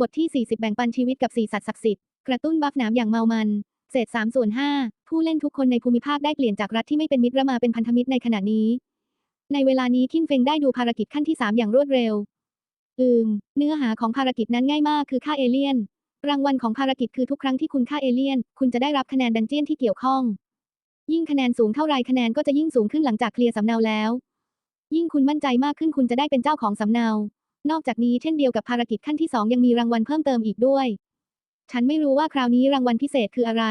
บทที่ 40 แบ่งปันชีวิตกับ 4 สัตว์ศักดิ์สิทธิ์ กระตุ้นบัฟหนามอย่างเมามัน เศษ3ส่วน5ผู้เล่นทุกคนในภูมิภาคได้เปลี่ยนจากรัฐที่ไม่เป็นมิตรมาเป็นพันธมิตรในขณะนี้ ในเวลานี้คินเฟงได้ดูภารกิจขั้นที่ 3 อย่างรวดเร็ว อืม เนื้อหาของภารกิจนั้นง่ายมากคือฆ่าเอเลี่ยน รางวัลของภารกิจคือทุกครั้งที่คุณฆ่าเอเลี่ยน คุณจะได้รับคะแนนดันเจียนที่เกี่ยวข้อง ยิ่งคะแนนสูงเท่าไรคะแนนก็จะยิ่งสูงขึ้นหลังจากเคลียร์สำเนาแล้ว ยิ่งคุณมั่นใจมากขึ้นคุณจะได้เป็นเจ้าของสำเนา นอกจากนี้เช่นเดียวกับภารกิจขั้นที่ 2 ยังมีรางวัลเพิ่มเติมอีกด้วย ฉันไม่รู้ว่าคราวนี้รางวัลพิเศษคืออะไร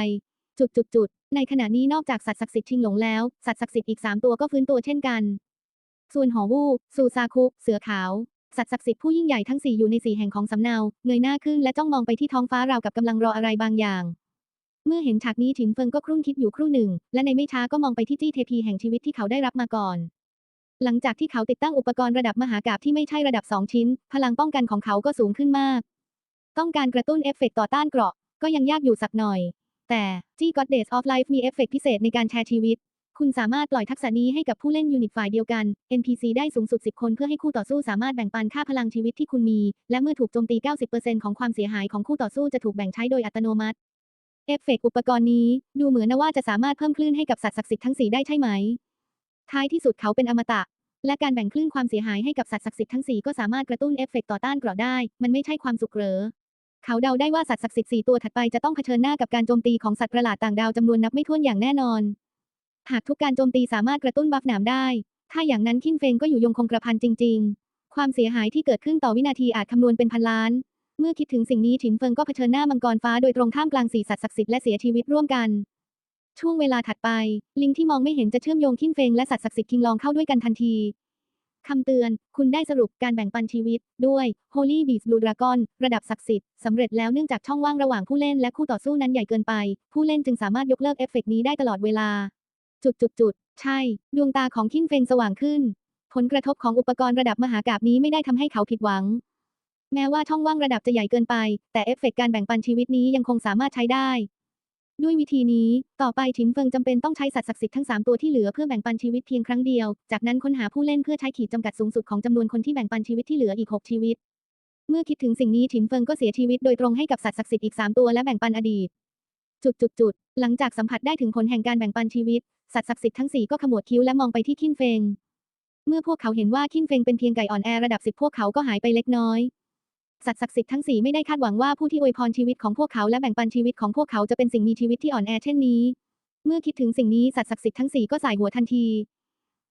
จุดจุดจุดในขณะนี้นอกจากสัตว์ศักดิ์สิทธิ์ชิงหลงแล้ว สัตว์ศักดิ์สิทธิ์อีก 3 ตัวก็ฟื้นตัวเช่นกันส่วนหอวูซูซาคุ เสือขาว สัตว์ศักดิ์สิทธิ์ผู้ยิ่งใหญ่ทั้งสี่อยู่ในสี่แห่งของสำเนา เงยหน้าขึ้นและจ้องมองไปที่ท้องฟ้าราวกับกำลังรออะไรบางอย่าง เมื่อเห็นฉากนี้ฉินเฟิงก็ครุ่นคิดอยู่ครู่หนึ่ง และในไม่ช้าก็มองไปที่จี้เทพีแห่งชีวิตที่เขาได้รับมาก่อน หลังจากที่เขาติดตั้งอุปกรณ์ระดับมหากาพย์ที่ไม่ใช่ระดับ 2 ชิ้น พลังป้องกันของเขาก็สูงขึ้นมาก ต้องการกระตุ้นเอฟเฟกต์ต่อต้านเกราะ ก็ยังยากอยู่สักหน่อย แต่จี้ Goddess of Life มีเอฟเฟกต์พิเศษในการแชร์ชีวิต คุณสามารถปล่อยทักษะนี้ให้กับผู้เล่นยูนิตฝ่ายเดียวกัน NPC ได้สูงสุด 10 คนเพื่อให้คู่ต่อสู้สามารถแบ่งปันค่าพลังชีวิตที่คุณมี และเมื่อถูกโจมตี 90%ของความเสียหายของคู่ต่อสู้จะถูกแบ่งใช้โดยอัตโนมัติเอฟเฟกต์อุปกรณ์นี้ ดูเหมือนนะว่าจะสามารถเพิ่มคลื่นให้กับสัตว์ศักดิ์สิทธิ์ทั้งสีได้ใช่ไหม ท้ายที่สุดเขาเป็นอมตะ และการแบ่งคลื่นความเสียหายให้กับสัตว์ศักดิ์สิทธิ์ทั้งสี่ก็สามารถกระตุ้นเอฟเฟกต์ต่อต้านกราะได้ มันไม่ใช่ความสุขเหรอเขาเดาได้ว่าสัตว์ศักดิ์สิทธิ์สี่ตัวถัดไปจะต้องเผชิญหน้ากับการโจมตีของสัตว์ประหลาดต่างดาวจำนวนนับไม่ถ้วนอย่างแน่นอน หากทุกการโจมตีสามารถกระตุ้นบัฟหนามได้ ถ้าอย่างนั้นคินเฟงก็อยู่ยงคงกระพันจริง ๆ ความเสียหายที่เกิดขึ้นต่อวินาทีอาจคำนวณเป็นพันล้าน เมื่อคิดถึงสิ่งนี้ฉินเฟิงก็เผชิญหน้ามังกรฟ้าโดยตรงท่ามกลางสี่สัตว์ศักดิ์สิทธิ์และเสียชีวิตร่วมกัน ช่วงเวลาถัดไป ลิงที่มองไม่เห็นจะเชื่อมโยงคินเฟงและสัตว์ศักดิ์สิทธิ์คิงลองเข้าด้วยกันทันทีคำเตือน คุณได้สรุปการแบ่งปันชีวิต ด้วย Holy Beast Blue Dragon ระดับศักดิ์สิทธิ์สำเร็จแล้วเนื่องจากช่องว่างระหว่างผู้เล่นและคู่ต่อสู้นั้นใหญ่เกินไป ผู้เล่นจึงสามารถยกเลิกเอฟเฟกต์นี้ได้ตลอดเวลา จุดจุดจุดใช่ ดวงตาของคินเฟงสว่างขึ้น ผลกระทบของอุปกรณ์ระดับมหากาพย์นี้ไม่ได้ทำให้เขาผิดหวัง แม้ว่าช่องว่างระดับจะใหญ่เกินไป แต่เอฟเฟกต์การแบ่งปันชีวิตนี้ยังคงสามารถใช้ได้ ด้วยวิธีนี้ ต่อไปฉินเฟิงจำเป็นต้องใช้สัตว์ศักดิ์สิทธิ์ทั้ง 3 ตัวที่เหลือเพื่อแบ่งปันชีวิตเพียงครั้งเดียว จากนั้นค้นหาผู้เล่นเพื่อใช้ขีดจำกัดสูงสุดของจำนวนคนที่แบ่งปันชีวิตที่เหลืออีก 6 ชีวิต เมื่อคิดถึงสิ่งนี้ฉินเฟิงก็เสียชีวิตโดยตรงให้กับสัตว์ศักดิ์สิทธิ์อีก 3 ตัวและแบ่งปันอดีต จุดจุดจุดหลังจากสัมผัสได้ถึงผลแห่งการแบ่งปันชีวิต สัตว์ศักดิ์สิทธิ์ทั้งสี่ก็ขมวดคิ้วและมองไปที่คินเฟง เมื่อพวกเขาเห็นว่าคินเฟงเป็นเพียงไก่อ่อนแอระดับสิบพวกเขาก็หายไปเล็กน้อย สัตว์ศักดิ์สิทธิ์ทั้งสี่ไม่ได้คาดหวังว่าผู้ที่อวยพรชีวิตของพวกเขาและแบ่งปันชีวิตของพวกเขาจะเป็นสิ่งมีชีวิตที่อ่อนแอเช่นนี้ เมื่อคิดถึงสิ่งนี้สัตว์ศักดิ์สิทธิ์ทั้งสี่ก็สายหัวทันที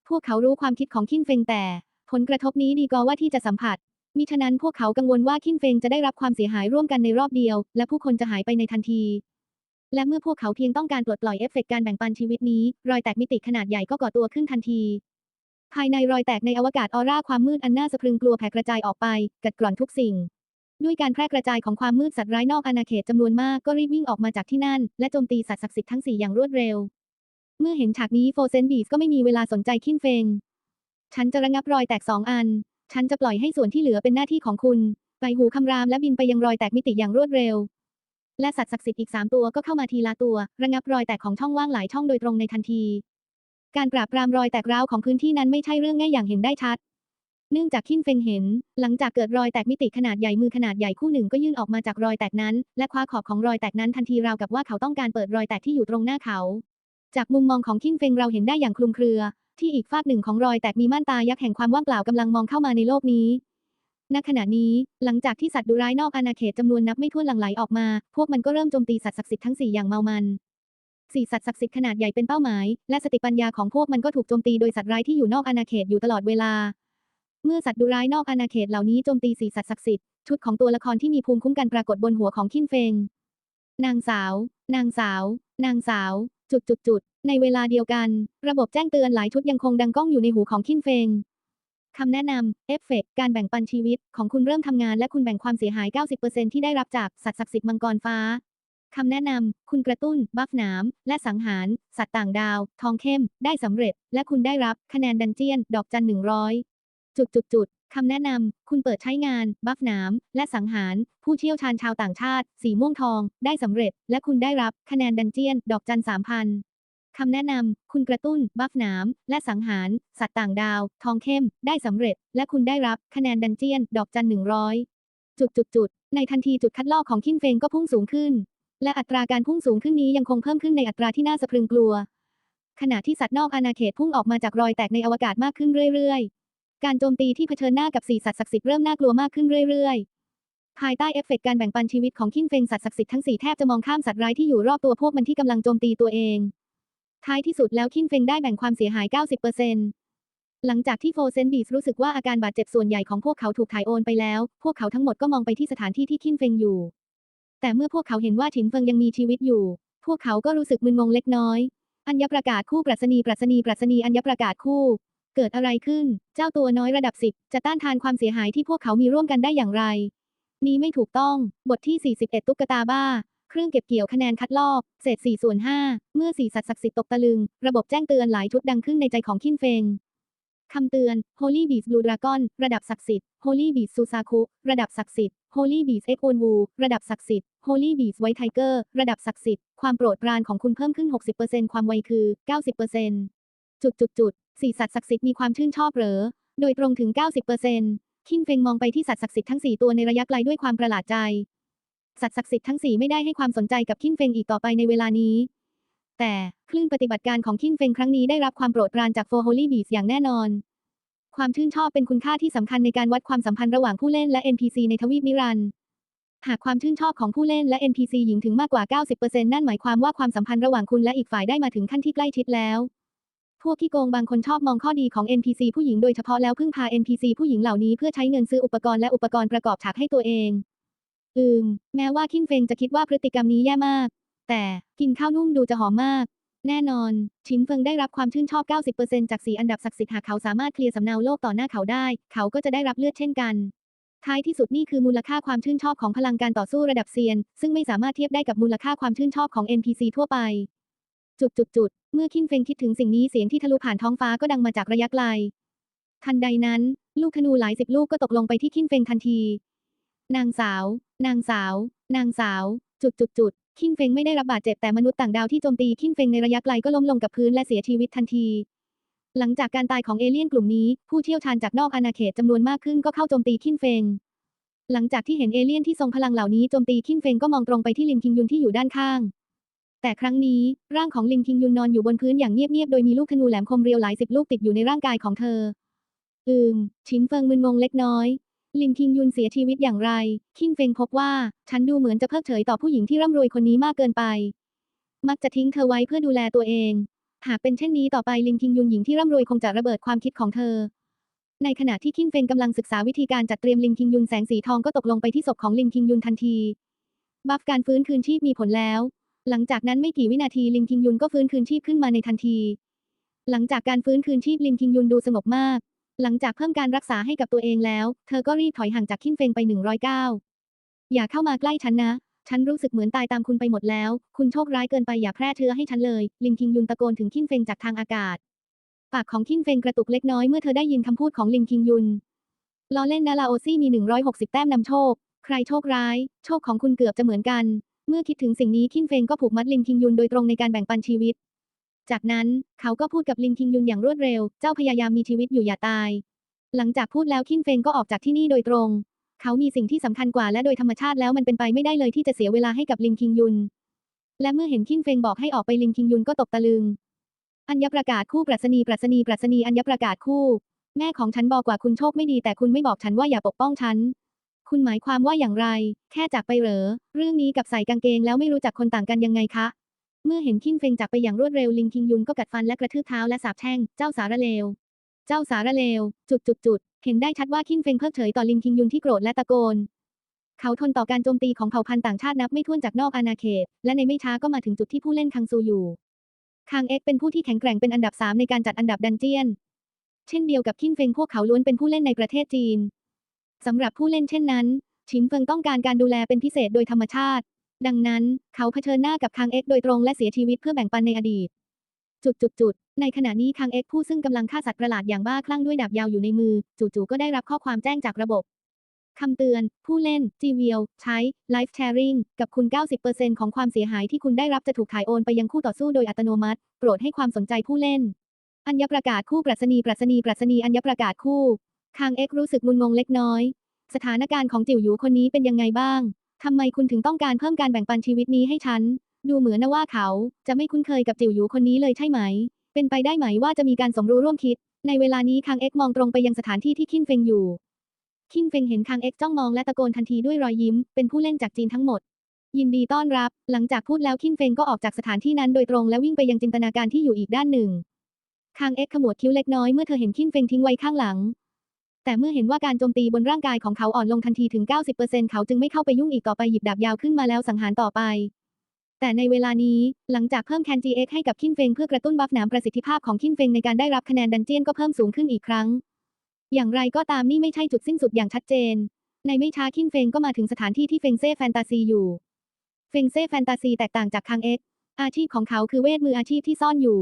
พวกเขารู้ความคิดของคินเฟงแต่ ผลกระทบนี้ดีกว่าว่าที่จะสัมผัส มิฉะนั้นพวกเขากังวลว่าคินเฟงจะได้รับความเสียหายร่วมกันในรอบเดียว และผู้คนจะหายไปในทันที และเมื่อพวกเขาเพียงต้องการปลดปล่อยเอฟเฟกต์การแบ่งปันชีวิตนี้ รอยแตกมิติขนาดใหญ่ก็ก่อตัวขึ้นทันทีภายในรอยแตกในอวกาศออร่าความมืดอันน่าสะพรึงกลัวแผ่กระจายออกไป กัดกร่อนทุกสิ่ง ด้วยการแพร่กระจายของความมืดสัตว์ร้ายนอกอาณาเขตจำนวนมากก็รีบวิ่งออกมาจากที่นั่น และโจมตีสัตว์ศักดิ์สิทธิ์ทั้งสี่อย่างรวดเร็ว เมื่อเห็นฉากนี้โฟเซนบีสก็ไม่มีเวลาสนใจคินเฟง ฉันจะระงับรอยแตกสองอัน ฉันจะปล่อยให้ส่วนที่เหลือเป็นหน้าที่ของคุณ ไปหูคำรามและบินไปยังรอยแตกมิติอย่างรวดเร็ว และสัตว์ศักดิ์สิทธิ์อีก3ตัวก็เข้ามาทีละตัว ระงับรอยแตกของช่องว่างหลายช่องโดยตรงในทันที การปราบปรามรอยแตกร้าวของพื้นที่นั้นไม่ใช่เรื่องง่ายอย่างเห็นได้ชัด เนื่องจากคินเฟงเห็น หลังจากเกิดรอยแตกมิติขนาดใหญ่มือขนาดใหญ่คู่หนึ่งก็ยื่นออกมาจากรอยแตกนั้น และคว้าขอบของรอยแตกนั้นทันทีราวกับว่าเขาต้องการเปิดรอยแตกที่อยู่ตรงหน้าเขา จากมุมมองของคินเฟงเราเห็นได้อย่างคลุมเครือ ที่อีกฝากหนึ่งของรอยแตกมีม่านตายักษ์แห่งความว่างเปล่ากำลังมองเข้ามาในโลกนี้ณขณะนี้ หลังจากที่สัตว์ดุร้ายนอกอาณาเขตจำนวนนับไม่ถ้วนหลั่งไหลออกมา พวกมันก็เริ่มโจมตีสัตว์ศักดิ์สิทธิ์ทั้งสี่อย่างเมามันสี่สัตว์ศักดิ์สิทธิ์ขนาดใหญ่เป็นเป้าหมาย และสติปัญญาของพวกมันก็ถูกโจมตีโดยสัตว์ร้ายที่อยู่นอกอาณาเขตอยู่ตลอดเวลา เมื่อสัตว์ดุร้ายนอกอาณาเขตเหล่านี้โจมตีสี่สัตว์ศักดิ์สิทธิ์ชุดของตัวละครที่มีภูมิคุ้มกันปรากฏบนหัวของคินเฟง นางสาว นางสาว นางสาว จุดจุดจุดในเวลาเดียวกัน ระบบแจ้งเตือนหลายชุดยังคงดังก้องอยู่ในหูของคินเฟงคำแนะนำเอฟเฟกต์การแบ่งปันชีวิตของคุณเริ่มทำงานและคุณแบ่งความเสียหาย 90%ที่ได้รับจากสัตว์ศักดิ์สิทธิ์มังกรฟ้าคำแนะนำ คุณกระตุ้น บัฟหนามและสังหาร สัตว์ต่างดาว ทองเข้ม ได้สำเร็จ และคุณได้รับ คะแนนดันเจียน ดอกจันหนึ่งร้อย จุดจุดจุดคำแนะนำ คุณเปิดใช้งาน บัฟหนามและสังหาร ผู้เชี่ยวชาญชาวต่างชาติ สีม่วงทอง ได้สำเร็จ และคุณได้รับคะแนนดันเจียน ดอกจันสามพันคำแนะนำ คุณกระตุ้น บัฟหนามและสังหาร สัตว์ต่างดาว ทองเข้ม ได้สำเร็จ และคุณได้รับคะแนนดันเจียน ดอกจันหนึ่งร้อยจุดจุดจุดๆๆในทันทีจุดคัดลอกของคินเฟงก็พุ่งสูงขึ้น และอัตราการพุ่งสูงขึ้นนี้ยังคงเพิ่มขึ้นในอัตราที่น่าสะพรึงกลัว ขณะที่สัตว์นอกอาณาเขตพุ่งออกมาจากรอยแตกในอวกาศมากขึ้นเรื่อยๆ การโจมตีที่เผชิญหน้ากับสี่สัตว์ศักดิ์สิทธิ์เริ่มน่ากลัวมากขึ้นเรื่อยๆ ภายใต้เอฟเฟกต์การแบ่งปันชีวิตของคินเฟงสัตว์ศักดิ์สิทธิ์ทั้งสี่แทบจะมองข้ามสัตว์ร้ายที่อยู่รอบตัวพวกมันที่กำลังโจมตีตัวเอง ท้ายที่สุดแล้วคินเฟงได้แบ่งความเสียหาย 90%หลังจากที่โฟเซนบีสรู้สึกว่าอาการบาดเจ็บส่วนใหญ่ของพวกเขาถูกถ่ายโอนไปแล้ว พวกเขาทั้งหมดก็มองไปที่สถานที่ที่คินเฟงอยู่ แต่เมื่อพวกเขาเห็นว่าฉินเฟิงยังมีชีวิตอยู่ พวกเขาก็รู้สึกมึนงงเล็กน้อย อัญญประกาศคู่ปรัชนีปรัชนีปรัชนีอัญญประกาศคู่ เกิดอะไรขึ้น เจ้าตัวน้อยระดับสิบจะต้านทานความเสียหายที่พวกเขามีร่วมกันได้อย่างไร นี้ไม่ถูกต้อง บทที่ 41 ตุ๊กตาบ้า เครื่องเก็บเกี่ยวคะแนนคัดลอก เศษ4ส่วน5เมื่อสี่สัตว์ศักดิ์สิทธิ์ตกตะลึง ระบบแจ้งเตือนหลายชุดดังขึ้นในใจของคินเฟงคำเตือน Holy Beast Blue Dragon ระดับศักดิ์สิทธิ์ Holy Beast Susaku ระดับศักดิ์สิทธิ์ Holy Beast X o n w u ระดับศักดิ์สิทธิ์ Holy Beast White Tiger ระดับศักดิ์สิทธิ์ ความโปรดปรานของคุณเพิ่มขึ้น 60%ความไวคือ 90%จุดจุดจุด สี่สัตว์ศักดิ์สิทธิ์มีความชื่นชอบเหรอ โดยตรงถึง 90%คินเฟงมองไปที่สัตว์ศักดิ์สิทธิ์ทั้ง 4 ตัวในระยะไกลด้วยความประหลาดใจ สัตว์ศักดิ์สิทธิ์ทั้ง 4 ไม่ได้ให้ความสนใจกับคินเฟงอีกต่อไปในเวลานี้ แต่คลื่นปฏิบัติการของคินเฟงครั้งนี้ได้รับความโปรดปรานจากโฟโฮลี่บีสอย่างแน่นอน ความชื่นชอบเป็นคุณค่าที่สำคัญในการวัดความสัมพันธ์ระหว่างผู้เล่นและ NPC ในทวีปนิรันดร์หากความชื่นชอบของผู้เล่นและ NPC หญิงถึงมากกว่า 90%นั่นหมายความว่าความสัมพันธ์ระหว่างคุณและอีกฝ่ายได้มาถึงขั้นที่ใกล้ชิดแล้ว วกที่โกงบางคนชอบมองข้อดีของ NPC ผู้หญิงโดยเฉพาะแล้วพึ่งพา NPC ผู้หญิงเหล่านี้เพื่อใช้เงินซื้ออุปกรณ์และอุปกรณ์ประกอบฉากให้ตัวเอง อืม แม้ว่าคินเฟงจะคิดว่าพฤติกรรมนี้แย่มาก แต่กินข้าวนุ่มดูจะหอมมาก แน่นอน ชินเฟิงได้รับความชื่นชอบ 90%จาก4อันดับศักดิ์สิทธิ์หากเขาสามารถเคลียร์สำเนาโลกต่อหน้าเขาได้ เขาก็จะได้รับเลือดเช่นกันท้ายที่สุดนี่คือมูลค่าความชื่นชอบของพลังการต่อสู้ระดับเซียน ซึ่งไม่สามารถเทียบได้กับมูลค่าความชื่นชอบของ NPC ทั่วไป จุดจุดจุดๆเมื่อคินเฟงคิดถึงสิ่งนี้เสียงที่ทะลุผ่านท้องฟ้าก็ดังมาจากระยะไกล ทันใดนั้น ลูกธนูหลายสิบลูกก็ตกลงไปที่คินเฟงทันที นางสาว นางสาว นางสาว จุดจุดจุดๆคินเฟงไม่ได้รับบาดเจ็บแต่มนุษย์ต่างดาวที่โจมตีคินเฟงในระยะไกลก็ล้มลงกับพื้นและเสียชีวิตทันที หลังจากการตายของเอเลี่ยนกลุ่มนี้ ผู้เชี่ยวชาญจากนอกอาณาเขตจำนวนมากขึ้นก็เข้าโจมตีคินเฟงหลังจากที่เห็นเอเลี่ยนที่ทรงพลังเหล่านี้โจมตีคินเฟงก็มองตรงไปที่ลินคิงยุนที่อยู่ด้านข้าง แต่ครั้งนี้ ร่างของลินคิงยุนนอนอยู่บนพื้นอย่างเงียบๆ โดยมีลูกธนูแหลมคมเรียวหลายสิบลูกติดอยู่ในร่างกายของเธอ อืม ชินเฟิงมึนงงเล็กน้อย ลินคิงยุนเสียชีวิตอย่างไร คินเฟงพบว่า ฉันดูเหมือนจะเพิกเฉยต่อผู้หญิงที่ร่ำรวยคนนี้มากเกินไป มักจะทิ้งเธอไว้เพื่อดูแลตัวเอง หากเป็นเช่นนี้ต่อไปลินคิงยุนหญิงที่ร่ำรวยคงจะระเบิดความคิดของเธอ ในขณะที่คินเฟงกำลังศึกษาวิธีการจัดเตรียมลินคิงยุนแสงสีทองก็ตกลงไปที่ศพของลินคิงยุนทันที บัฟการฟื้นคืนชีพมีผลแล้ว หลังจากนั้นไม่กี่วินาทีลินคิงยุนก็ฟื้นคืนชีพขึ้นมาในทันที หลังจากการฟื้นคืนชีพลินคิงยุนดูสงบมาก หลังจากเพิ่มการรักษาให้กับตัวเองแล้ว เธอก็รีบถอยห่างจากคินเฟงไป109อย่าเข้ามาใกล้ฉันนะ ฉันรู้สึกเหมือนตายตามคุณไปหมดแล้ว คุณโชคร้ายเกินไปอย่าแพร่เชื้อให้ฉันเลย ลินคิงยุนตะโกนถึงคินเฟงจากทางอากาศ ปากของคินเฟงกระตุกเล็กน้อยเมื่อเธอได้ยินคำพูดของลินคิงยุนล้อเล่นนะลาโอซี่มี 160 แต้มนำโชค ใครโชคร้าย โชคของคุณเกือบจะเหมือนกัน เมื่อคิดถึงสิ่งนี้คินเฟงก็ผูกมัดลินคิงยุนโดยตรงในการแบ่งปันชีวิต จากนั้นเขาก็พูดกับลินคิงยุนอย่างรวดเร็ว เจ้าพยายามมีชีวิตอยู่อย่าตาย หลังจากพูดแล้วคินเฟงก็ออกจากที่นี่โดยตรง เขามีสิ่งที่สำคัญกว่าและโดยธรรมชาติแล้วมันเป็นไปไม่ได้เลยที่จะเสียเวลาให้กับลินคิงยุน และเมื่อเห็นคินเฟงบอกให้ออกไปลินคิงยุนก็ตกตะลึง อัญญประกาศคู่ปรัชนีปรัชนีปรัชนีอัญญประกาศคู่ แม่ของฉันบอกว่าคุณโชคไม่ดีแต่คุณไม่บอกฉันว่าอย่าปกป้องฉัน คุณหมายความว่าอย่างไร แค่จากไปเหรอ เรื่องนี้กับใส่กางเกงแล้วไม่รู้จักคนต่างกันยังไงคะ เมื่อเห็นคินเฟงจากไปอย่างรวดเร็วลิงคิงยุนก็กัดฟันและกระทืบเท้าและสาปแช่ง เจ้าสารเลว เจ้าสารเลว จุดจุดจุดเห็นได้ชัดว่าคินเฟงเพิกเฉยต่อลิงคิงยุนที่โกรธและตะโกน เขาทนต่อการโจมตีของเผ่าพันธุ์ต่างชาตินับไม่ถ้วนจากนอกอาณาเขต และในไม่ช้าก็มาถึงจุดที่ผู้เล่นคังซูอยู่คางเอ็กเป็นผู้ที่แข็งแกร่งเป็นอันดับ 3 ในการจัดอันดับดันเจียน เช่นเดียวกับคินเฟงพวกเขาล้วนเป็นผู้เล่นในประเทศจีน สำหรับผู้เล่นเช่นนั้น ชินเฟิงต้องการการดูแลเป็นพิเศษโดยธรรมชาติ ดังนั้น เขาเผชิญหน้ากับคางเอ็กโดยตรงและเสียชีวิตเพื่อแบ่งปันในอดีต จุดจุดจุดๆในขณะนี้คางเอ็กผู้ซึ่งกำลังฆ่าสัตว์ประหลาดอย่างบ้าคลั่งด้วยดาบยาวอยู่ในมือ จู่ๆก็ได้รับข้อความแจ้งจากระบบคำเตือน ผู้เล่น g w i l ใช้ Life Sharing กับคุณ 90%ของความเสียหายที่คุณได้รับจะถูกถ่ายโอนไปยังคู่ต่อสู้โดยอัตโนมัติ โปรดให้ความสนใจผู้เล่น อัญญประกาศคู่ปรัชนีปรัชนีปรัชนีอัญญประกาศคู่ คางเอ็กรู้สึกงุนงงเล็กน้อย สถานการณ์ของจิ๋วหยูคนนี้เป็นยังไงบ้าง ทำไมคุณถึงต้องการเพิ่มการแบ่งปันชีวิตนี้ให้ฉัน ดูเหมือนนะว่าเขาจะไม่คุ้นเคยกับจิ๋วหยูคนนี้เลยใช่ไหม เป็นไปได้ไหมว่าจะมีการสมรู้ร่วมคิด ในเวลานี้คังเอ็กมองตรงไปยังสถานที่ที่คินเฟงอยู่ คินเฟงเห็นคังเอ็กจ้องมองและตะโกนทันทีด้วยรอยยิ้ม เป็นผู้เล่นจากจีนทั้งหมด ยินดีต้อนรับ หลังจากพูดแล้วคินเฟงก็ออกจากสถานที่นั้นโดยตรงและวิ่งไปยังจินตนาการที่อยู่อีกด้านหนึ่งคางเอ็กขมวดคิ้วเล็กน้อยเมื่อเธอเห็นคินเฟงทิ้งไว้ข้างหลัง แต่เมื่อเห็นว่าการโจมตีบนร่างกายของเขาอ่อนลงทันทีถึง 90%เขาจึงไม่เข้าไปยุ่งอีกต่อไปหยิบดาบยาวขึ้นมาแล้วสังหารต่อไป แต่ในเวลานี้หลังจากเพิ่มแคน GX ให้กับคินเฟงเพื่อกระตุ้นบัฟหนามประสิทธิภาพของคินเฟงในการได้รับคะแนนดันเจียนก็เพิ่มสูงขึ้นอีกครั้ง อย่างไรก็ตามนี่ไม่ใช่จุดสิ้นสุดอย่างชัดเจน ในไม่ช้าคินเฟงก็มาถึงสถานที่ที่เฟงเซ่แฟนตาซีอยู่ เฟงเซ่แฟนตาซีแตกต่างจากคังเอ็กอาชีพของเขาคือเวทมืออาชีพที่ซ่อนอยู่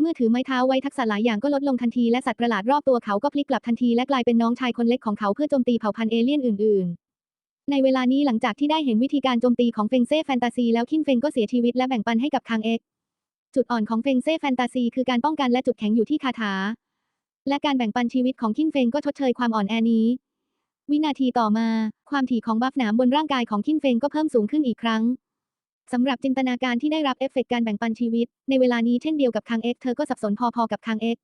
เมื่อถือไม้เท้าไว้ทักษะหลายอย่างก็ลดลงทันทีและสัตว์ประหลาดรอบตัวเขาก็พลิกกลับทันทีและกลายเป็นน้องชายคนเล็กของเขาเพื่อโจมตีเผ่าพันธุ์เอเลี่ยนอื่น ๆ ในเวลานี้หลังจากที่ได้เห็นวิธีการโจมตีของเฟงเซ่แฟนตาซีแล้วคินเฟงก็เสียชีวิตและแบ่งปันให้กับคังเอ็กจุดอ่อนของเฟงเซ่แฟนตาซีคือการป้องกันและจุดแข็งอยู่ที่คาถา และการแบ่งปันชีวิตของคินเฟงก็ชดเชยความอ่อนแอนี้ วินาทีต่อมา ความถี่ของบัฟหนามบนร่างกายของคินเฟงก็เพิ่มสูงขึ้นอีกครั้ง สำหรับจินตนาการที่ได้รับเอฟเฟกต์การแบ่งปันชีวิต ในเวลานี้เช่นเดียวกับคังเอ็กเธอก็สับสนพอๆกับคังเอ็ก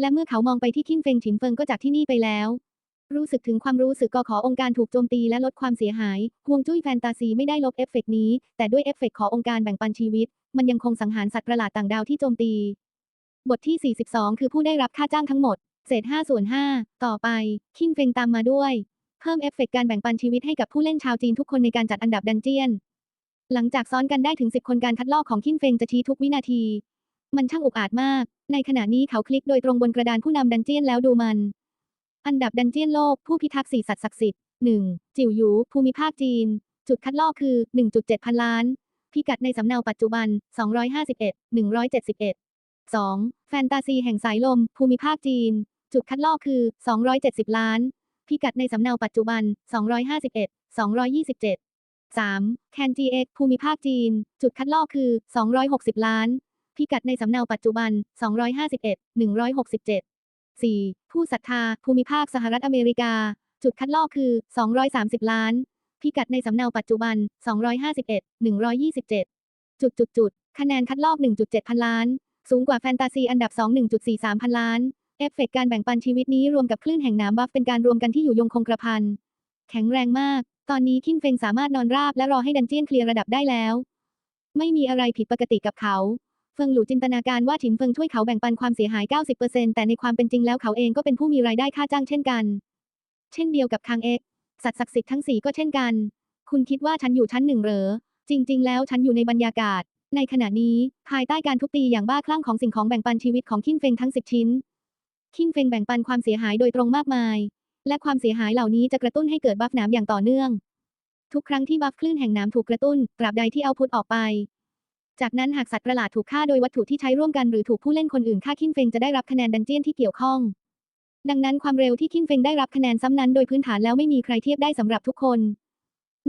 และเมื่อเขามองไปที่คินเฟงฉินเฟิงก็จากที่นี่ไปแล้ว รู้สึกถึงความรู้สึกกอขอองค์การถูกโจมตีและลดความเสียหายห่วงจุ้ยแฟนตาซีไม่ได้ลบเอฟเฟกต์นี้ แต่ด้วยเอฟเฟกต์ขอองค์การแบ่งปันชีวิต มันยังคงสังหารสัตว์ประหลาดต่างดาวที่โจมตี บทที่ 42 คือผู้ได้รับค่าจ้างทั้งหมด เศษ5ส่วน5ต่อไป คินเฟงตามมาด้วย เพิ่มเอฟเฟกต์การแบ่งปันชีวิตให้กับผู้เล่นชาวจีนทุกคนในการจัดอันดับดันเจียน หลังจากซ้อนกันได้ถึง 10 คนการคัดลอกของคินเฟงจะชี้ทุกวินาที มันช่างอุกอาจมาก ในขณะนี้เขาคลิกโดยตรงบนกระดานผู้นำดันเจียนแล้วดูมัน อันดับดันเจียนโลก ผู้พิทักษ์สี่สัตว์ศักดิ์สิทธิ์ 1. จิ๋วหยู ภูมิภาคจีน จุดคัดลอกคือ 1.7 พันล้าน พิกัดในสำเนาปัจจุบัน 251 171 2. แฟนตาซีแห่งสายลม ภูมิภาคจีน จุดคัดลอกคือ 270 ล้าน พิกัดในสำเนาปัจจุบัน 251 227 3. แคน GX ภูมิภาคจีน จุดคัดลอกคือ 260 ล้าน พิกัดในสำเนาปัจจุบัน 251 167 4. ผู้ศรัทธา ภูมิภาคสหรัฐอเมริกา จุดคัดลอกคือ 230 ล้าน พิกัดในสำเนาปัจจุบัน 251 127 จุดจุดจุดคะแนนคัดลอก 1.7 พันล้าน สูงกว่าแฟนตาซีอันดับ 2 1.43 พันล้าน เอฟเฟกต์การแบ่งปันชีวิตนี้รวมกับคลื่นแห่งน้ำบัฟเป็นการรวมกันที่อยู่ยงคงกระพัน แข็งแรงมาก ตอนนี้คินเฟงสามารถนอนราบและรอให้ดันเจียนเคลียร์ระดับได้แล้ว ไม่มีอะไรผิดปกติกับเขาเฟิงหลู่จินตนาการว่าฉินเฟิงช่วยเขาแบ่งปันความเสียหาย 90%แต่ในความเป็นจริงแล้วเขาเองก็เป็นผู้มีรายได้ค่าจ้างเช่นกัน เช่นเดียวกับคังเอ็กสัตว์ศักดิ์สิทธิ์ทั้งสี่ก็เช่นกัน คุณคิดว่าฉันอยู่ชั้นหนึ่งเหรอ จริง ๆ แล้วฉันอยู่ในบรรยากาศ ในขณะนี้ภายใต้การทุบตีอย่างบ้าคลั่งของสิ่งของแบ่งปันชีวิตของคินเฟงทั้ง 10 ชิ้น คินเฟงแบ่งปันความเสียหายโดยตรงมากมาย และความเสียหายเหล่านี้จะกระตุ้นให้เกิดบัฟหนามอย่างต่อเนื่อง ทุกครั้งที่บัฟคลื่นแห่งน้ำถูกกระตุ้นตราบใดที่เอาพุทออกไป จากนั้นหากสัตว์ประหลาดถูกฆ่าโดยวัตถุที่ใช้ร่วมกันหรือถูกผู้เล่นคนอื่นฆ่าคินเฟงจะได้รับคะแนนดันเจียนที่เกี่ยวข้อง ดังนั้นความเร็วที่คินเฟงได้รับคะแนนซ้ำนั้นโดยพื้นฐานแล้วไม่มีใครเทียบได้สำหรับทุกคน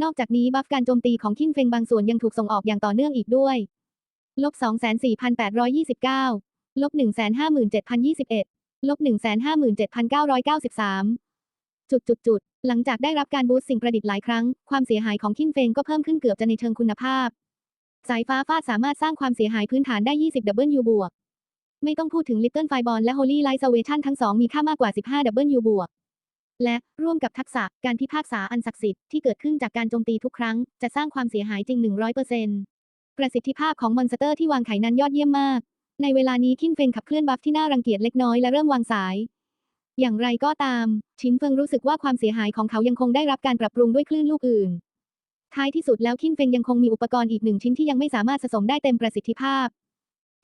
นอกจากนี้บัฟการโจมตีของคินเฟงบางส่วนยังถูกส่งออกอย่างต่อเนื่องอีกด้วยลบ24,829ลบ157,021ลบ157,993 จุดจุดจุดหลังจากได้รับการบูสต์สิ่งประดิษฐ์หลายครั้ง ความเสียหายของคินเฟงก็เพิ่มขึ้นเกือบจะในเชิงคุณภาพ สายฟ้าฟาดสามารถสร้างความเสียหายพื้นฐานได้ 20 W บวก ไม่ต้องพูดถึง Little Fireball และ Holy Light Salvation ทั้งสองมีค่ามากกว่า 15 W บวก และร่วมกับทักษะการพิพากษาอันศักดิ์สิทธิ์ที่เกิดขึ้นจากการโจมตีทุกครั้ง จะสร้างความเสียหายจริง 100%ประสิทธิภาพของมอนสเตอร์ที่วางไข่นั้นยอดเยี่ยมมาก ในเวลานี้คินเฟงขับเคลื่อนบัฟที่น่ารังเกียจเล็กน้อยและเริ่มวางสาย อย่างไรก็ตาม ชินเฟิงรู้สึกว่าความเสียหายของเขายังคงได้รับการปรับปรุงด้วยคลื่นลูกอื่น ท้ายที่สุดแล้วคินเฟิงยังคงมีอุปกรณ์อีกหนึ่งชิ้นที่ยังไม่สามารถสะสมได้เต็มประสิทธิภาพ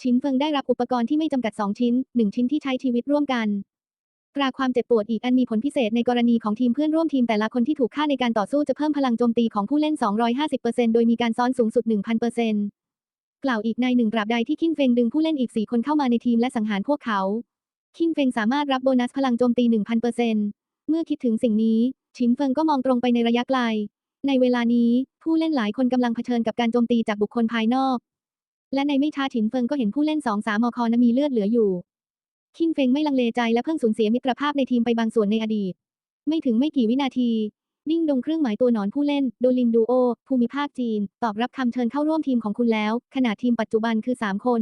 ชินเฟิงได้รับอุปกรณ์ที่ไม่จำกัด 2 ชิ้น 1 ชิ้นที่ใช้ชีวิตร่วมกันตราความเจ็บปวดอีกอันมีผลพิเศษในกรณีของทีมเพื่อนร่วมทีมแต่ละคนที่ถูกฆ่าในการต่อสู้จะเพิ่มพลังโจมตีของผู้เล่น 250%โดยมีการซ้อนสูงสุด 1,000%กล่าวอีกในหนึ่งตราบใดที่คินเฟงดึงผู้เล่นอีก 4 คนเข้ามาในทีมและสังหารพวกเขา คินเฟงสามารถรับโบนัสพลังโจมตี 1,000%เมื่อคิดถึงสิ่งนี้ ชินเฟิงก็มองตรงไปในระยะไกล ในเวลานี้ผู้เล่นหลายคนกำลังเผชิญกับการโจมตีจากบุคคลภายนอก และในไม่ช้าฉินเฟิงก็เห็นผู้เล่นสองสามมคนั้นมีเลือดเหลืออยู่ คินเฟงไม่ลังเลใจและเพิ่งสูญเสียมิตรภาพในทีมไปบางส่วนในอดีต ไม่ถึงไม่กี่วินาทีดิ้งดงเครื่องหมายตัวหนอนผู้เล่น โดลินดูโอ ภูมิภาคจีน ตอบรับคำเชิญเข้าร่วมทีมของคุณแล้ว ขณะทีมปัจจุบันคือ 3 คน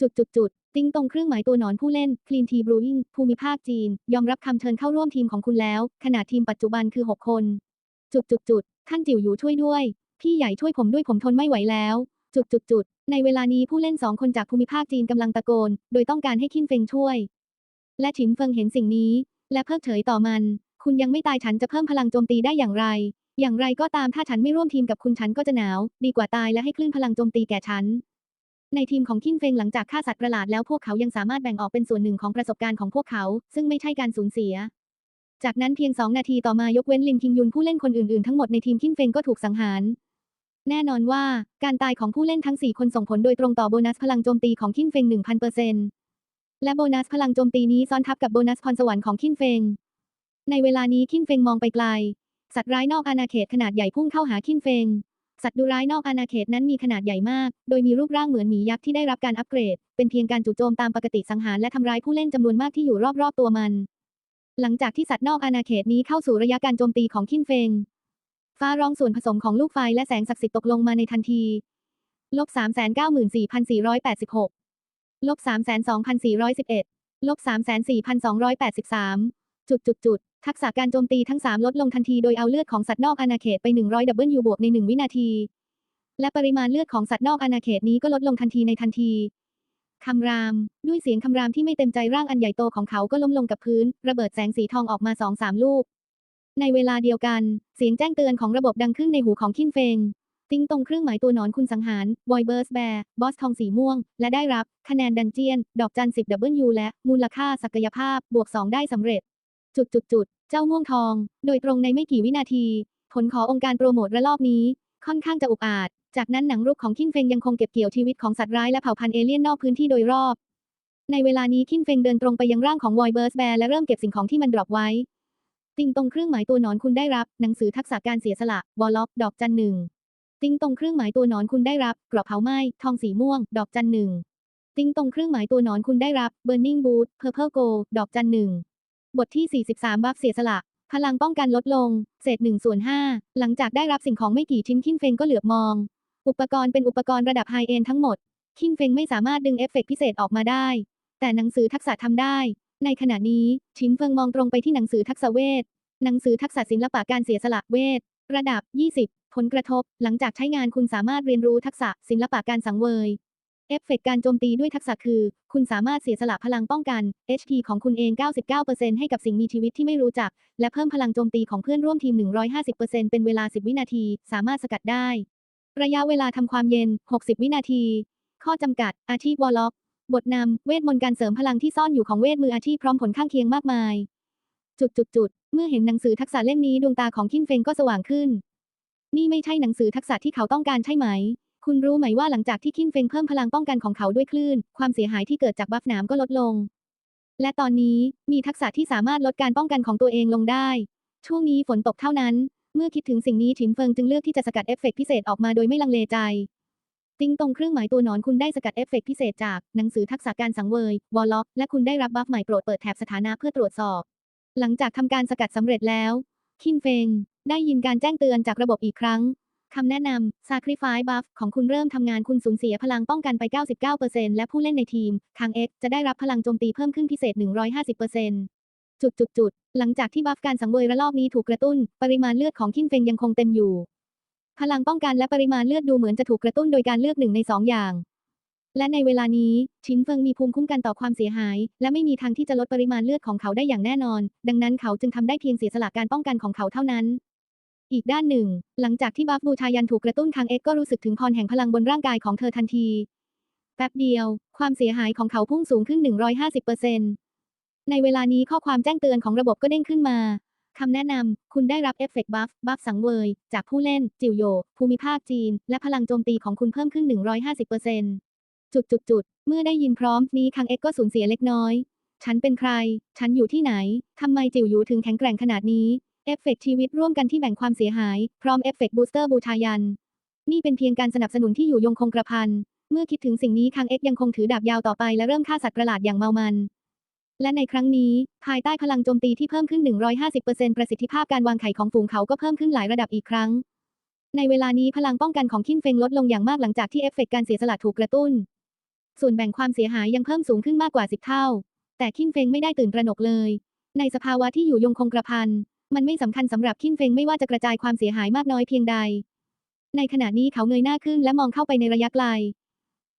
จุดจุดจุดติ้งตรงเครื่องหมายตัวหนอนผู้เล่น Clean Tea Brewing ภูมิภาคจีน ยอมรับคำเชิญเข้าร่วมทีมของคุณแล้ว ขณะทีมปัจจุบันคือ 6 คน จุดจุดจุดท่านจิ๋วอยู่ช่วยด้วย พี่ใหญ่ช่วยผมด้วยผมทนไม่ไหวแล้ว จุดจุดจุดในเวลานี้ผู้เล่นสองคนจากภูมิภาคจีนกำลังตะโกน โดยต้องการให้คินเฟงช่วย และฉินเฟิงเห็นสิ่งนี้ และเพิกเฉยต่อมัน คุณยังไม่ตายฉันจะเพิ่มพลังโจมตีได้อย่างไร อย่างไรก็ตามถ้าฉันไม่ร่วมทีมกับคุณฉันก็จะหนาว ดีกว่าตายและให้คลื่นพลังโจมตีแก่ฉัน ในทีมของคินเฟงหลังจากฆ่าสัตว์ประหลาดแล้วพวกเขายังสามารถแบ่งออกเป็นส่วนหนึ่งของประสบการณ์ของพวกเขา ซึ่งไม่ใช่การสูญเสีย จากนั้นเพียงสองนาทีต่อมายกเว้นลินคิงยุนผู้เล่นคนอื่นๆทั้งหมดในทีมคินเฟงก็ถูกสังหาร แน่นอนว่าการตายของผู้เล่นทั้ง 4 คนส่งผลโดยตรงต่อโบนัสพลังโจมตีของคินเฟง1,000%และโบนัสพลังโจมตีนี้ซ้อนทับกับโบนัสพรสวรรค์ของคินเฟง ในเวลานี้คินเฟงมองไปไกล สัตว์ร้ายนอกอาณาเขตขนาดใหญ่พุ่งเข้าหาคินเฟง สัตว์ดุร้ายนอกอาณาเขตนั้นมีขนาดใหญ่มาก โดยมีรูปร่างเหมือนหมียักษ์ที่ได้รับการอัปเกรด เป็นเพียงการจู่โจมตามปกติสังหารและทำร้ายผู้เล่นจำนวนมากที่อยู่รอบๆตัวมัน หลังจากที่สัตว์นอกอาณาเขตนี้เข้าสู่ระยะการโจมตีของคินเฟง ฟ้าร้องส่วนผสมของลูกไฟและแสงศักดิ์สิทธิ์ตกลงมาในทันที ลบ3 9 4 4 8 6ลบ3 2 4 1 1ลบ3 4 2 8 3จุดจุดจุด ทักษะการโจมตีทั้ง 3 ลดลงทันทีโดยเอาเลือดของสัตว์นอกอาณาเขตไป 100ดับเบิลยูบวกใน 1 วินาที และปริมาณเลือดของสัตว์นอกอาณาเขตนี้ก็ลดลงทันทีในทันทีคำราม ด้วยเสียงคำรามที่ไม่เต็มใจร่างอันใหญ่โตของเขาก็ล้มลงกับพื้น ระเบิดแสงสีทองออกมาสองสามลูก ในเวลาเดียวกัน เสียงแจ้งเตือนของระบบดังขึ้นในหูของคินเฟงติ้งตรงเครื่องหมายตัวหนอนคุณสังหารวอยเบิร์สแบร์บอสทองสีม่วง และได้รับ คะแนนดันเจียน ดอกจัน10 W และ มูลค่าศักยภาพ บวก 2 ได้สำเร็จ จุดจุดจุดเจ้าม่วงทอง โดยตรงในไม่กี่วินาที ผลขอองค์การโปรโมทระลอกนี้ ค่อนข้างจะอุกอาจ จากนั้นหนังรุกของคินเฟงยังคงเก็บเกี่ยวชีวิตของสัตว์ร้ายและเผ่าพันธุ์เอเลี่ยนนอกพื้นที่โดยรอบ ในเวลานี้คินเฟงเดินตรงไปยังร่างของวอยเบิร์สแบร์และเริ่มเก็บสิ่งของที่มันดรอปไว้ ติงตรงเครื่องหมายตัวหนอนคุณได้รับ หนังสือทักษะการเสียสละวอลล็อกดอกจันหนึ่งติงตรงเครื่องหมายตัวหนอนคุณได้รับกรอบเผาไหม้ทองสีม่วง ดอกจันหนึ่งติงตรงเครื่องหมายตัวหนอนคุณได้รับ Burning Boot Purple Go ดอกจันหนึ่ง บทที่ 43 บัฟเสียสละ พลังป้องกันลดลง เศษ1ส่วน5หลังจากได้รับสิ่งของไม่กี่ชิ้นคินเฟงก็เหลือบมอง อุปกรณ์เป็นอุปกรณ์ระดับไฮเอนทั้งหมด คินเฟงไม่สามารถดึงเอฟเฟกต์พิเศษออกมาได้ แต่หนังสือทักษะทำได้ ในขณะนี้ชินเฟิงมองตรงไปที่หนังสือทักษะเวท หนังสือทักษะศิลปะการเสียสละเวท ระดับ 20 ผลกระทบ หลังจากใช้งานคุณสามารถเรียนรู้ทักษะศิลปะการสังเวย เอฟเฟกต์การโจมตีด้วยทักษะคือ คุณสามารถเสียสละพลังป้องกัน HP ของคุณเอง 99%ให้กับสิ่งมีชีวิตที่ไม่รู้จัก และเพิ่มพลังโจมตีของเพื่อนร่วมทีม 150%เป็นเวลา 10 วินาที สามารถสกัดได้ ระยะเวลาทำความเย็น 60 วินาที ข้อจำกัด อาชีพวอลล็อก บทนำ เวทมนต์การเสริมพลังที่ซ่อนอยู่ของเวทมืออาชีพพร้อมผลข้างเคียงมากมาย จุดจุดจุดเมื่อเห็นหนังสือทักษะเล่มนี้ดวงตาของคินเฟงก็สว่างขึ้น นี่ไม่ใช่หนังสือทักษะที่เขาต้องการใช่ไหม คุณรู้ไหมว่าหลังจากที่คินเฟงเพิ่มพลังป้องกันของเขาด้วยคลื่น ความเสียหายที่เกิดจากบัฟนามก็ลดลง และตอนนี้มีทักษะที่สามารถลดการป้องกันของตัวเองลงได้ ช่วงนี้ฝนตกเท่านั้น เมื่อคิดถึงสิ่งนี้ฉินเฟิงจึงเลือกที่จะสกัดเอฟเฟกต์พิเศษออกมาโดยไม่ลังเลใจติ้งตรงเครื่องหมายตัวหนอนคุณได้สกัดเอฟเฟกต์พิเศษจากหนังสือทักษะการสังเวยวอลล็อกและคุณได้รับบัฟใหม่โปรดเปิดแถบสถานะเพื่อตรวจสอบ หลังจากทำการสกัดสำเร็จแล้ว คินเฟงได้ยินการแจ้งเตือนจากระบบอีกครั้ง คำแนะนำ Sacrifice Buff ของคุณเริ่มทำงานคุณสูญเสียพลังป้องกันไป 99%และผู้เล่นในทีมทาง X จะได้รับพลังโจมตีเพิ่มขึ้นพิเศษ 150%จุดจุดจุดหลังจากที่บัฟการสังเวยระลอกนี้ถูกกระตุ้น ปริมาณเลือดของคินเฟงยังคงเต็มอยู่ พลังป้องกันและปริมาณเลือดดูเหมือนจะถูกกระตุ้นโดยการเลือกหนึ่งในสองอย่าง และในเวลานี้ชินเฟิงมีภูมิคุ้มกันต่อความเสียหาย และไม่มีทางที่จะลดปริมาณเลือดของเขาได้อย่างแน่นอน ดังนั้นเขาจึงทำได้เพียงเสียสละการป้องกันของเขาเท่านั้น อีกด้านหนึ่ง หลังจากที่บัฟบูชายันถูกกระตุ้นคางเอ็กก็รู้สึกถึงพรแห่งพลังบนร่างกายของเธอทันที แป๊บเดียว ความเสียหายของเขาพุ่งสูงขึ้น 150%ในเวลานี้ข้อความแจ้งเตือนของระบบก็เด้งขึ้นมา คำแนะนำ คุณได้รับเอฟเฟกต์บัฟ บัฟสังเวย จากผู้เล่น จิวโย ภูมิภาคจีน และพลังโจมตีของคุณเพิ่มขึ้น 150%จุดจุดจุด เมื่อได้ยินพร้อมนี้คังเอ็กก็สูญเสียเล็กน้อย ฉันเป็นใคร ฉันอยู่ที่ไหน ทำไมจิวอยู่ถึงแข็งแกร่งขนาดนี้ เอฟเฟกต์ชีวิตร่วมกันที่แบ่งความเสียหาย พร้อมเอฟเฟกต์บูสเตอร์บูชายัน นี่เป็นเพียงการสนับสนุนที่อยู่ยงคงกระพัน เมื่อคิดถึงสิ่งนี้คังเอ็กยังคงถือดาบยาวต่อไปและเริ่มฆ่าสัตว์ประหลาดอย่างเมามัน และในครั้งนี้ ภายใต้พลังโจมตีที่เพิ่มขึ้น 150%ประสิทธิภาพการวางไข่ของฝูงเขาก็เพิ่มขึ้นหลายระดับอีกครั้ง ในเวลานี้พลังป้องกันของคินเฟงลดลงอย่างมากหลังจากที่เอฟเฟกต์การเสียสละถูกกระตุ้น ส่วนแบ่งความเสียหายยังเพิ่มสูงขึ้นมากกว่า10เท่า แต่คินเฟงไม่ได้ตื่นตระหนกเลย ในสภาวะที่อยู่ยงคงกระพัน มันไม่สำคัญสำหรับคินเฟงไม่ว่าจะกระจายความเสียหายมากน้อยเพียงใด ในขณะนี้เขาเงยหน้าขึ้นและมองเข้าไปในระยะไกล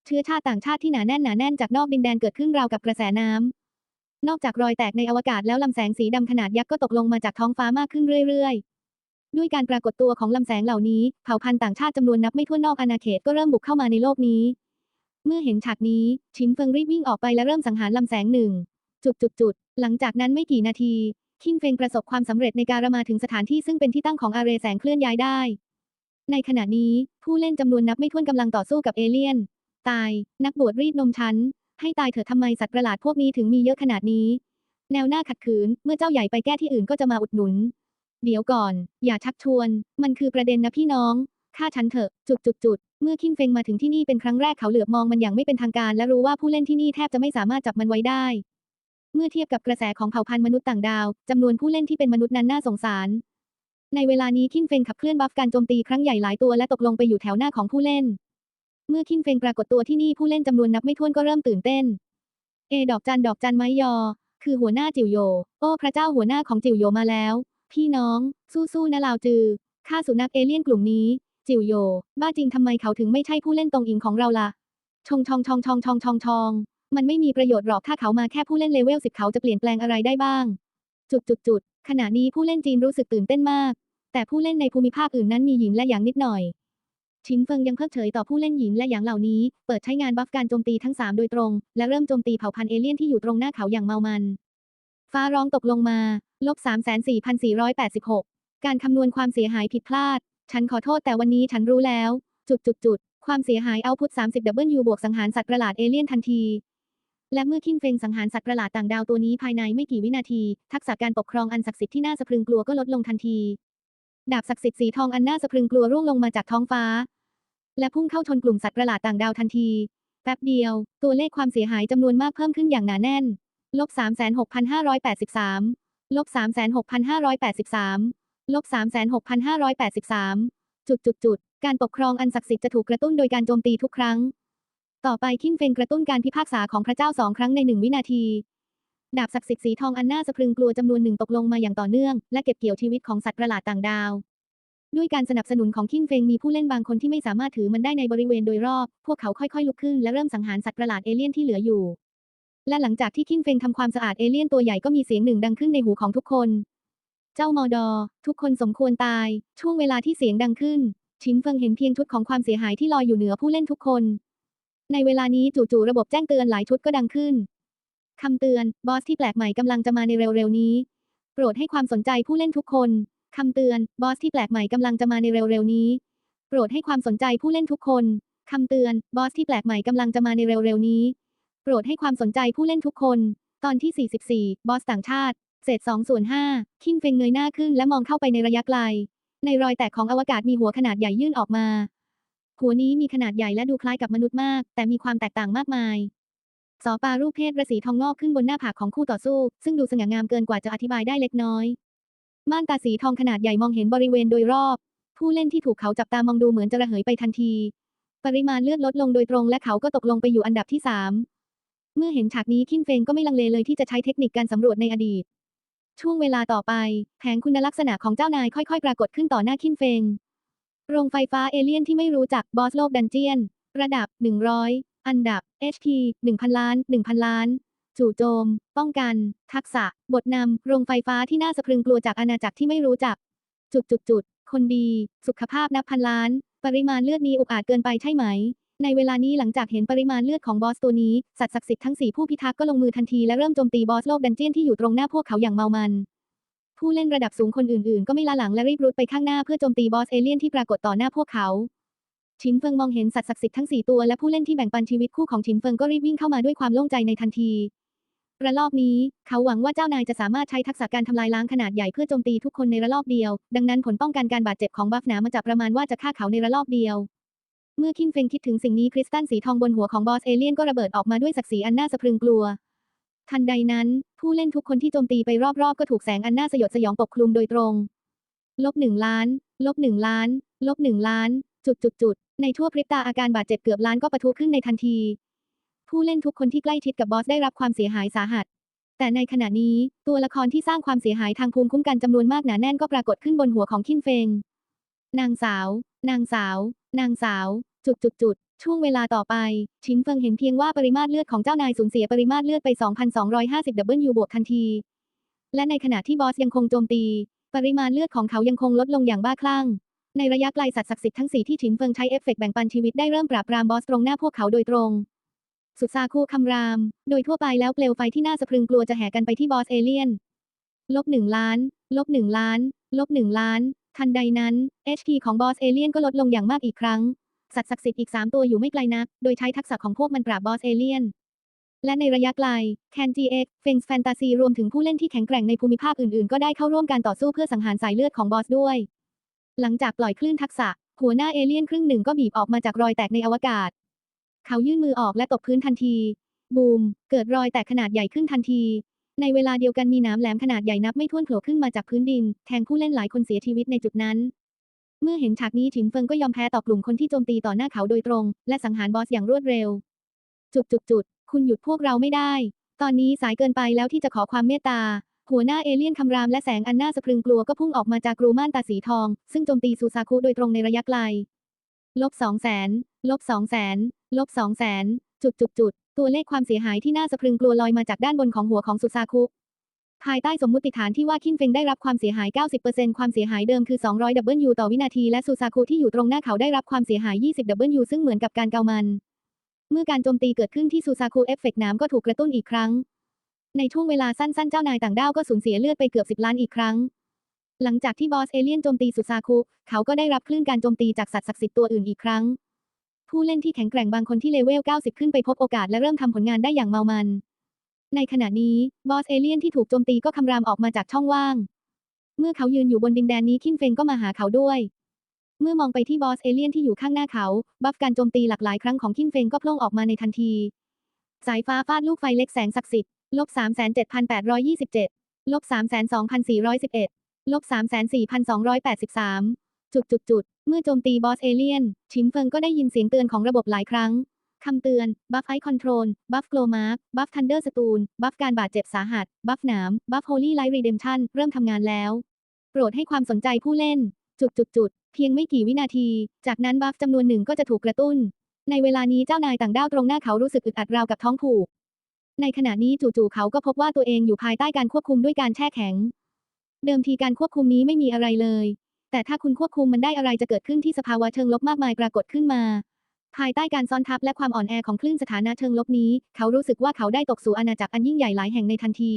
เชื้อชาติต่างชาติที่หนาแน่นหนาแน่นจากนอกดินแดนเกิดขึ้นราวกับกระแสน้ำ นอกจากรอยแตกในอวกาศแล้วลำแสงสีดำขนาดยักษ์ก็ตกลงมาจากท้องฟ้ามากขึ้นเรื่อยๆ ด้วยการปรากฏตัวของลำแสงเหล่านี้เผ่าพันธุ์ต่างชาติจำนวนนับไม่ถ้วนนอกอาณาเขตก็เริ่มบุกเข้ามาในโลกนี้ เมื่อเห็นฉากนี้ชินเฟิงรีบวิ่งออกไปและเริ่มสังหารลำแสงหนึ่งจุดจุดจุดๆๆหลังจากนั้นไม่กี่นาที คิงเฟงประสบความสำเร็จในการมาถึงสถานที่ซึ่งเป็นที่ตั้งของอาเรแสงเคลื่อนย้ายได้ ในขณะนี้ผู้เล่นจำนวนนับไม่ถ้วนกำลังต่อสู้กับเอเลี่ยน ตาย นักบวชรีดนมฉันให้ตายเถอะทำไมสัตว์ประหลาดพวกนี้ถึงมีเยอะขนาดนี้ แนวหน้าขัดขืน เมื่อเจ้าใหญ่ไปแก้ที่อื่นก็จะมาอุดหนุน เดี๋ยวก่อน อย่าชักชวน มันคือประเด็นนะพี่น้องฆ่าฉันเถอะ จุดจุดจุดเมื่อคินเฟงมาถึงที่นี่เป็นครั้งแรกเขาเหลือบมองมันอย่างไม่เป็นทางการและรู้ว่าผู้เล่นที่นี่แทบจะไม่สามารถจับมันไว้ได้ เมื่อเทียบกับกระแสของเผ่าพันธุ์มนุษย์ต่างดาวจำนวนผู้เล่นที่เป็นมนุษย์นั้นน่าสงสาร ในเวลานี้คินเฟงขับเคลื่อนบัฟการโจมตีครั้งใหญ่หลายตัวและตกลงไปอยู่แถวหน้าของผู้เล่น เมื่อคินเฟงปรากฏตัวที่นี่ผู้เล่นจำนวนนับไม่ถ้วนก็เริ่มตื่นเต้น เอดอกจันดอกจันไม้ยอ คือหัวหน้าจิ๋วโย โอ้พระเจ้าหัวหน้าของจิ๋วโยมาแล้ว พี่น้อง สู้ๆนะลาวจือฆ่าสุนัขเอเลี่ยนกลุ่มนี้ จิ๋วโย บ้าจริงทำไมเขาถึงไม่ใช่ผู้เล่นตรงอิงของเราล่ะชงชองชองชองชองชองชอง มันไม่มีประโยชน์หรอกถ้าเขามาแค่ผู้เล่นเลเวลสิบเขาจะเปลี่ยนแปลงอะไรได้บ้าง จุดจุดจุดขณะนี้ผู้เล่นจีนรู้สึกตื่นเต้นมาก แต่ผู้เล่นในภูมิภาคอื่นนั้นมีหญิงและหยางนิดหน่อย ชินเฟิงยังเพิกเฉยต่อผู้เล่นหญิงและหยางเหล่านี้ เปิดใช้งานบัฟการโจมตีทั้ง3โดยตรง และเริ่มโจมตีเผ่าพันธุ์เอเลี่ยนที่อยู่ตรงหน้าเขาอย่างเมามัน ฟ้าร้องตกลงมา ลบ 344,486 การคำนวณความเสียหายผิดพลาด ฉันขอโทษแต่วันนี้ฉันรู้แล้ว จุดจุดจุดความเสียหายเอาพุท30 W บวกสังหารสัตว์ประหลาดเอเลี่ยนทันที และเมื่อคินเฟงสังหารสัตว์ประหลาดต่างดาวตัวนี้ภายในไม่กี่วินาที ทักษะการปกครองอันศักดิ์สิทธิ์ที่น่าสะพรึงกลัวก็ลดลงทันที ดาบศักดิ์สิทธิ์สีทองอันน่าสะพรึงกลัวร่วงลงมาจากท้องฟ้า และพุ่งเข้าชนกลุ่มสัตว์ประหลาดต่างดาวทันที แป๊บเดียว ตัวเลขความเสียหายจำนวนมากเพิ่มขึ้นอย่างหนาแน่น ลบ36,583 ลบ36,583 ลบ36,583 จุดจุดจุดการปกครองอันศักดิ์สิทธิ์จะถูกกระตุ้นโดยการโจมตีทุกครั้ง ต่อไปคินเฟงกระตุ้นการพิพากษาของพระเจ้าสองครั้งในหนึ่งวินาที ดาบศักดิ์สิทธิ์สีทองอันน่าสะพรึงกลัวจำนวนหนึ่งตกลงมาอย่างต่อเนื่อง และเก็บเกี่ยวชีวิตของสัตว์ประหลาดต่างดาว ด้วยการสนับสนุนของคินเฟงมีผู้เล่นบางคนที่ไม่สามารถถือมันได้ในบริเวณโดยรอบ พวกเขาค่อยๆลุกขึ้นและเริ่มสังหารสัตว์ประหลาดเอเลี่ยนที่เหลืออยู่ และหลังจากที่คินเฟงทำความสะอาดเอเลี่ยนตัวใหญ่ก็มีเสียงหนึ่งดังขึ้นในหูของทุกคน เจ้ามอดอ ทุกคนสมควรตาย ช่วงเวลาที่เสียงดังขึ้นชินเฟิงเห็นเพียงชุดของความเสียหายที่ลอยอยู่เหนือผู้เล่นทุกคน ในเวลานี้จู่ๆระบบแจ้งเตือนหลายชุดก็ดังขึ้น คำเตือน บอสที่แปลกใหม่กำลังจะมาในเร็วๆนี้ โปรดให้ความสนใจผู้เล่นทุกคน คำเตือน บอสที่แปลกใหม่กำลังจะมาในเร็วๆนี้ โปรดให้ความสนใจผู้เล่นทุกคน คำเตือน บอสที่แปลกใหม่กำลังจะมาในเร็วๆนี้ โปรดให้ความสนใจผู้เล่นทุกคน ตอนที่ 44 บอสต่างชาติ เศษ2ส่วน5คิงเฟงเงยหน้าขึ้นและมองเข้าไปในระยะไกล ในรอยแตกของอวกาศมีหัวขนาดใหญ่ยื่นออกมา หัวนี้มีขนาดใหญ่และดูคล้ายกับมนุษย์มาก แต่มีความแตกต่างมากมายสอปลารูปเพศระสีทองงอกขึ้นบนหน้าผากของคู่ต่อสู้ ซึ่งดูสง่างามเกินกว่าจะอธิบายได้เล็กน้อย ม่านตาสีทองขนาดใหญ่มองเห็นบริเวณโดยรอบ ผู้เล่นที่ถูกเขาจับตามองดูเหมือนจะระเหยไปทันที ปริมาณเลือดลดลงโดยตรงและเขาก็ตกลงไปอยู่อันดับที่สามเมื่อเห็นฉากนี้คินเฟงก็ไม่ลังเลเลยที่จะใช้เทคนิคการสำรวจในอดีต ช่วงเวลาต่อไป แผนคุณลักษณะของเจ้านายค่อยๆ ปรากฏขึ้นต่อหน้าคินเฟง โรงไฟฟ้าเอเลี่ยนที่ไม่รู้จักบอสโลกดันเจียน ระดับ 100 อันดับ HP 1,000 ล้าน 1,000 ล้าน จู่โจม ป้องกัน ทักษะ บทนำ โรงไฟฟ้าที่น่าสะพรึงกลัวจากอาณาจักรที่ไม่รู้จัก จุดจุดจุดคนดี สุขภาพนับพันล้าน ปริมาณเลือดนี้อุกอาจเกินไปใช่ไหม ในเวลานี้หลังจากเห็นปริมาณเลือดของบอสตัวนี้ สัตว์ศักดิ์สิทธิ์ทั้งสี่ผู้พิทักษ์ก็ลงมือทันทีและเริ่มโจมตีบอสโลกดันเจียนที่อยู่ตรงหน้าพวกเขาอย่างเมามัน ผู้เล่นระดับสูงคนอื่นๆ ก็ไม่ละหลังและรีบรุดไปข้างหน้าเพื่อโจมตีบอสเอเลี่ยนที่ปรากฏต่อหน้าพวกเขาชินเฟิงมองเห็นสัตว์ศักดิ์สิทธิ์ทั้งสี่ตัวและผู้เล่นที่แบ่งปันชีวิตคู่ของชินเฟิงก็รีบวิ่งเข้ามาด้วยความโล่งใจในทันทีระลอกนี้ เขาหวังว่าเจ้านายจะสามารถใช้ทักษะการทำลายล้างขนาดใหญ่เพื่อโจมตีทุกคนในระลอกเดียว ดังนั้นผลป้องกันการบาดเจ็บของบัฟหนามาจับประมาณว่าจะฆ่าเขาในระลอกเดียว เมื่อคินเฟงคิดถึงสิ่งนี้คริสตัลสีทองบนหัวของบอสเอเลี่ยนก็ระเบิดออกมาด้วยศักดิ์ศรีอันน่าสะพรึงกลัว ทันใดนั้น ผู้เล่นทุกคนที่โจมตีไปรอบๆ ก็ถูกแสงอันน่าสยดสยองปกคลุมโดยตรง ลบหนึ่งล้าน ลบหนึ่งล้าน ลบหนึ่งล้าน จุดจุดจุด ในทั่วพริบตาอาการบาดเจ็บเกือบล้านก็ปะทุขึ้นในทันที ผู้เล่นทุกคนที่ใกล้ชิดกับบอสได้รับความเสียหายสาหัส แต่ในขณะนี้ตัวละครที่สร้างความเสียหายทางภูมิคุ้มกันจำนวนมากหนาแน่นก็ปรากฏขึ้นบนหัวของคินเฟง นางสาว นางสาว นางสาว จุดจุดจุด ช่วงเวลาต่อไป ชินเฟิงเห็นเพียงว่าปริมาตรเลือดของเจ้านายสูญเสียปริมาตรเลือดไป 2,250 W บวกทันที และในขณะที่บอสยังคงโจมตี ปริมาณเลือดของเขายังคงลดลงอย่างบ้าคลั่ง ในระยะไกลสัตว์ศักดิ์สิทธิ์ทั้งสี่ที่ฉินเฟิงใช้เอฟเฟกต์แบ่งปันชีวิตได้เริ่มปราบปรามบอสตรงหน้าพวกเขาโดยตรง สุดซาคูคำราม โดยทั่วไปแล้วเปลวไฟที่น่าสะพรึงกลัวจะแห่กันไปที่บอสเอเลียนลบหนึ่งล้านลบหนึ่งล้านลบหนึ่งล้าน ทันใดนั้น HP ของบอสเอเลียนก็ลดลงอย่างมากอีกครั้ง สัตว์ศักดิ์สิทธิ์อีก 3 ตัวอยู่ไม่ไกลนัก โดยใช้ทักษะของพวกมันปราบบอสเอเลียน และในระยะไกล Can GX f a n g Fantasy รวมถึงผู้เล่นที่แข็งแกร่งในภูมิภาคอื่นๆ ก็ได้เข้าร่วมการต่อสู้เพื่อสังหารสายเลือดของบอสด้วย หลังจากปล่อยคลื่นทักษะ หัวหน้าเอเลี่ยนครึ่งหนึ่งก็บีบออกมาจากรอยแตกในอวกาศ เขายื่นมือออกและตบพื้นทันที บูม เกิดรอยแตกขนาดใหญ่ขึ้นทันทีในเวลาเดียวกันมีน้ำแหลมขนาดใหญ่นับไม่ถ้วนโผล่ขึ้นมาจากพื้นดิน แทงผู้เล่นหลายคนเสียชีวิตในจุดนั้น เมื่อเห็นฉากนี้ฉินเฟิงก็ยอมแพ้ต่อกลุ่มคนที่โจมตีต่อหน้าเขาโดยตรง และสังหารบอสอย่างรวดเร็ว จุดจุดจุดคุณหยุดพวกเราไม่ได้ ตอนนี้สายเกินไปแล้วที่จะขอความเมตตา หัวหน้าเอเลี่ยนคำรามและแสงอันน่าสะพรึงกลัวก็พุ่งออกมาจากกรูม่านตาสีทอง ซึ่งโจมตีซูซาคุโดยตรงในระยะไกล ลบสองแสน ลบสองแสน ลบสองแสน จุดจุดจุด ตัวเลขความเสียหายที่น่าสะพรึงกลัวลอยมาจากด้านบนของหัวของซูซาคุ ภายใต้สมมุติฐานที่ว่าคินเฟงได้รับความเสียหาย 90%ความเสียหายเดิมคือ 200 W ต่อวินาที และซูซาคุที่อยู่ตรงหน้าเขาได้รับความเสียหาย 20 W ซึ่งเหมือนกับการเกามัน เมื่อการโจมตีเกิดขึ้นที่ซูซาคุเอฟเฟกต์น้ำก็ถูกกระตุ้นอีกครั้ง ในช่วงเวลาสั้นๆ เจ้านายต่างด้าวก็สูญเสียเลือดไปเกือบ 10 ล้านอีกครั้ง หลังจากที่บอสเอเลียนโจมตีซูซาคุเขาก็ได้รับคลื่นการโจมตีจากสัตว์ศักดิ์สิทธิ์ตัวอื่นอีกครั้ง ผู้เล่นที่แข็งแกร่งบางคนที่เลเวล 90 ขึ้นไปพบโอกาสและเริ่มทำผลงานได้อย่างเมามัน ในขณะนี้บอสเอเลียนที่ถูกโจมตีก็คำรามออกมาจากช่องว่าง เมื่อเขายืนอยู่บนดินแดนนี้คินเฟงก็มาหาเขาด้วย เมื่อมองไปที่บอสเอเลียนที่อยู่ข้างหน้าเขา บัฟการโจมตีหลากหลายครั้งของคินเฟงก็โผล่ออกมาในทันที สายฟ้าฟาดลูกไฟเล็กแสงศักดิ์สิทธิ์ลบ37,827ลบ32,411ลบ34,283จุดจุดจุดเมื่อโจมตีบอสเอเลียน ชินเฟิงก็ได้ยินเสียงเตือนของระบบหลายครั้ง คำเตือน บัฟไอคอนโทรล บัฟโกลมาร์บัฟทันเดอร์สตูน บัฟการบาดเจ็บสาหัส บัฟหนาม บัฟโฮลี่ไลท์รีเดมชันเริ่มทำงานแล้ว โปรดให้ความสนใจผู้เล่น จุดจุดจุดเพียงไม่กี่วินาที จากนั้นบัฟจำนวนหนึ่งก็จะถูกกระตุ้น ในเวลานี้เจ้านายต่างด้าวตรงหน้าเขารู้สึกอึดอัดราวกับท้องผูก ในขณะนี้จู่ๆเขาก็พบว่าตัวเองอยู่ภายใต้การควบคุมด้วยการแช่แข็ง เดิมทีการควบคุมนี้ไม่มีอะไรเลย แต่ถ้าคุณควบคุมมันได้อะไรจะเกิดขึ้นที่สภาวะเชิงลบมากมายปรากฏขึ้นมา ภายใต้การซ้อนทับและความอ่อนแอของคลื่นสถานะเชิงลบนี้ เขารู้สึกว่าเขาได้ตกสู่อาณาจักรอันยิ่งใหญ่หลายแห่งในทันที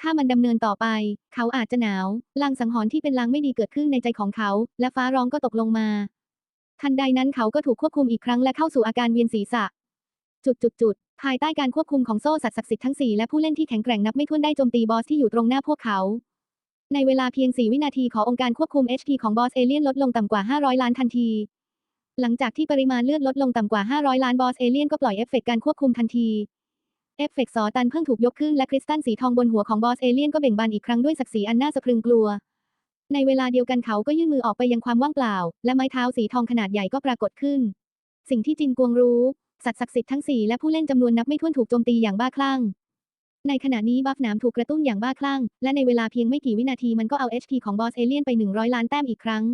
ถ้ามันดำเนินต่อไป เขาอาจจะหนาวลางสังหรณ์ที่เป็นลางไม่ดีเกิดขึ้นในใจของเขา และฟ้าร้องก็ตกลงมา ทันใดนั้นเขาก็ถูกควบคุมอีกครั้งและเข้าสู่อาการเวียนศีรษะ จุดจุดจุดภายใต้การควบคุมของโซ่สัตว์ศักดิ์สิทธิ์ทั้งสี่และผู้เล่นที่แข็งแกร่งนับไม่ถ้วนได้โจมตีบอสที่อยู่ตรงหน้าพวกเขา ในเวลาเพียง 4 วินาทีขององค์การควบคุม HP ของบอสเอเลียนลดลงต่ำกว่า 500 ล้านทันที หลังจากที่ปริมาณเลือดลดลงต่ำกว่า 500 ล้านบอสเอเลียนก็ปล่อยเอฟเฟกต์การควบคุมทันทีเอฟเฟกต์สอตันเพิ่งถูกยกขึ้นและคริสตัลสีทองบนหัวของบอสเอเลียนก็เบ่งบานอีกครั้งด้วยศักดิ์ศรีอันน่าสะพรึงกลัว ในเวลาเดียวกันเขาก็ยื่นมือออกไปยังความว่างเปล่า และไม้เท้าสีทองขนาดใหญ่ก็ปรากฏขึ้น สิ่งที่จินกวงรู้ สัตว์ศักดิ์สิทธิ์ทั้งสี่และผู้เล่นจำนวนนับไม่ถ้วนถูกโจมตีอย่างบ้าคลั่ง ในขณะนี้บัฟหนามถูกกระตุ้นอย่างบ้าคลั่ง และในเวลาเพียงไม่กี่วินาทีมันก็เอา HP ของบอสเอเลียนไป100ล้านแต้มอีกครั้ง